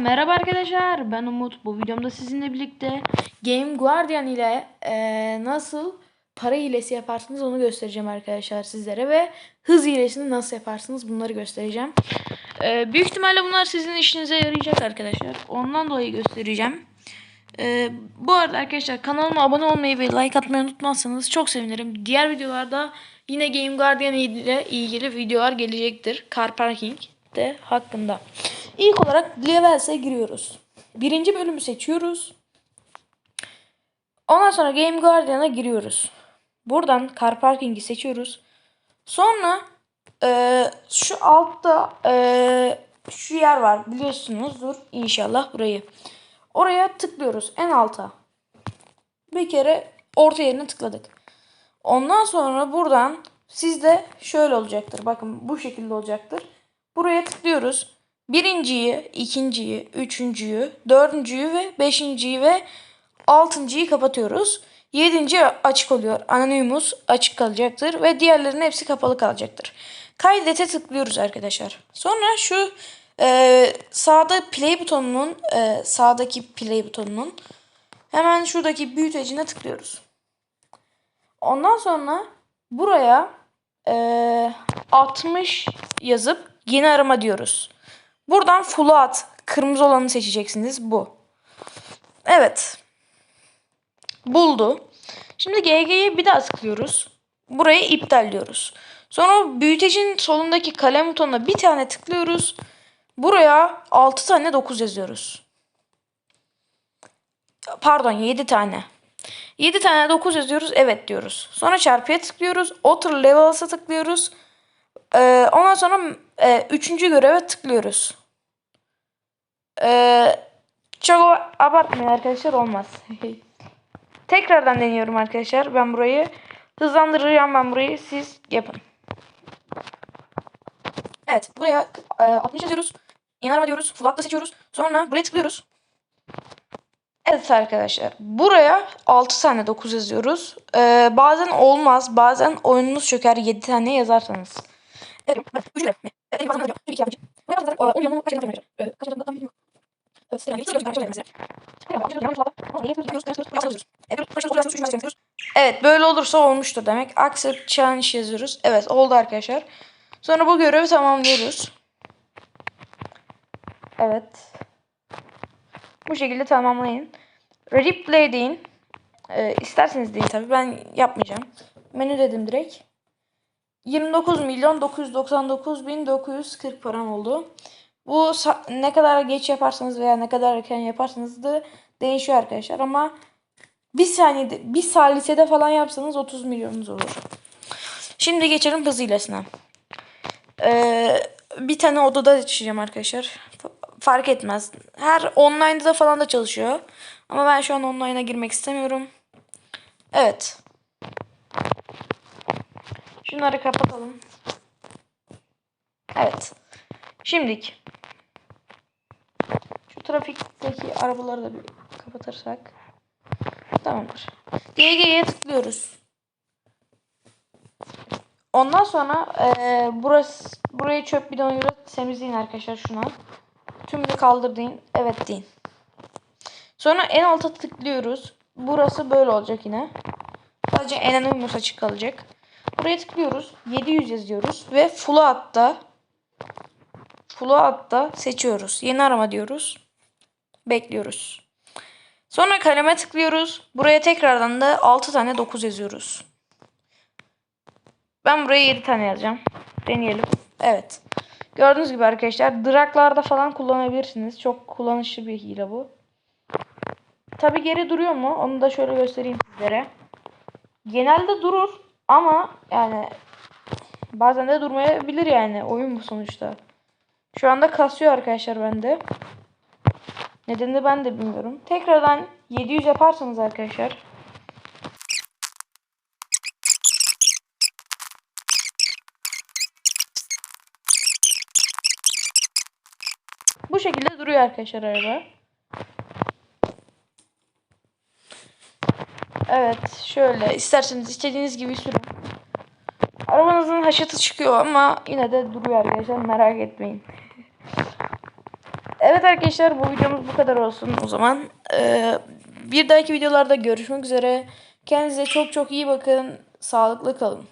Merhaba arkadaşlar ben Umut bu videomda sizinle birlikte Game Guardian ile eee, nasıl para hilesi yaparsınız onu göstereceğim arkadaşlar sizlere ve hız hilesini nasıl yaparsınız bunları göstereceğim. Eee, büyük ihtimalle bunlar sizin işinize yarayacak arkadaşlar ondan dolayı göstereceğim. Eee, bu arada arkadaşlar kanalıma abone olmayı ve like atmayı unutmazsanız çok sevinirim. Diğer videolarda yine Game Guardian ile ilgili videolar gelecektir. Car Parking de hakkında. İlk olarak Levels'e giriyoruz. Birinci bölümü seçiyoruz. Ondan sonra Game Guardian'a giriyoruz. Buradan Car Parking'i seçiyoruz. Sonra eee, şu altta eee, şu yer var biliyorsunuzdur inşallah burayı. Oraya tıklıyoruz en alta. Bir kere orta yerine tıkladık. Ondan sonra buradan sizde şöyle olacaktır. Bakın bu şekilde olacaktır. Buraya tıklıyoruz. Birinciyi, ikinciyi, üçüncüyü, dördüncüyü ve beşinciyi ve altıncıyı kapatıyoruz. Yedinci açık oluyor. Anonymous açık kalacaktır ve diğerlerinin hepsi kapalı kalacaktır. Kaydete tıklıyoruz arkadaşlar. Sonra şu e, sağda play butonunun e, sağdaki play butonunun hemen şuradaki büyütecine tıklıyoruz. Ondan sonra buraya eee 60 yazıp yeni arama diyoruz. Buradan full'u at. Kırmızı olanı seçeceksiniz. Bu. Evet. Buldu. Şimdi GG'ye bir daha tıklıyoruz. Burayı iptal diyoruz. Sonra büyütecin solundaki kalem butonuna bir tane tıklıyoruz. Buraya 6 tane 9 yazıyoruz. Pardon 7 tane. 7 tane 9 yazıyoruz. Evet diyoruz. Sonra çarpıya tıklıyoruz. Otter Levels'a tıklıyoruz. Ee, ondan sonra e, üçüncü göreve tıklıyoruz. Ee, çok abartmayın arkadaşlar olmaz. Tekrardan deniyorum arkadaşlar. Ben burayı hızlandıracağım ben burayı. Siz yapın. Evet buraya e, 60 yazıyoruz. Yeni arama diyoruz. Full seçiyoruz. Sonra buraya tıklıyoruz. Evet arkadaşlar. Buraya 6 tane 9 yazıyoruz. Ee, bazen olmaz. Bazen oyununuz çöker 7 tane yazarsanız. Evet. Evet, böyle olursa olmuştur demek. Accept challenge yazıyoruz. Evet, oldu arkadaşlar. Sonra bu görevi tamamlıyoruz. Evet. Bu şekilde tamamlayın. Replay deyin. Ee, isterseniz deyin tabii. Ben yapmayacağım. Menü dedim direkt. 29 milyon 999 bin 940 param oldu. Bu ne kadar geç yaparsanız veya ne kadar erken yaparsanız da değişiyor arkadaşlar ama bir saniyede bir salisede falan yapsanız 30 milyonunuz olur. Şimdi geçelim hız hilesine. Ee, bir tane odada açacağım arkadaşlar. Fark etmez. Her online'da falan da çalışıyor. Ama ben şu an online'a girmek istemiyorum. Evet. Şunları kapatalım. Evet. Şimdilik. Şu trafikteki arabaları da bir kapatırsak. Tamamdır. GG'ye tıklıyoruz. Ondan sonra eee burası burayı çöp bidonuyla temizleyin arkadaşlar şuna. Tümünü kaldır deyin. Evet deyin. Sonra en alta tıklıyoruz. Burası böyle olacak yine. Sadece Anonymous açık kalacak. Buraya tıklıyoruz. 700 yazıyoruz. Ve Full'a hatta Full'a hatta seçiyoruz. Yeni arama diyoruz. Bekliyoruz. Sonra kaleme tıklıyoruz. Buraya tekrardan da 6 tane 9 yazıyoruz. Ben buraya 7 tane yazacağım. Deneyelim. Evet. Gördüğünüz gibi arkadaşlar draklarda falan kullanabilirsiniz. Çok kullanışlı bir hile bu. Tabi geri duruyor mu? Onu da şöyle göstereyim sizlere. Genelde durur ama yani bazen de durmayabilir yani. Oyun bu sonuçta. Şu anda kasıyor arkadaşlar bende. Nedenini ben de bilmiyorum. Tekrardan 700 yaparsanız arkadaşlar. Bu şekilde duruyor arkadaşlar araba. Evet şöyle isterseniz istediğiniz gibi sürün. Arabanızın haşatı çıkıyor ama yine de duruyor arkadaşlar merak etmeyin. Evet arkadaşlar bu videomuz bu kadar olsun o zaman. Ee, bir dahaki videolarda görüşmek üzere. Kendinize çok çok iyi bakın. Sağlıklı kalın.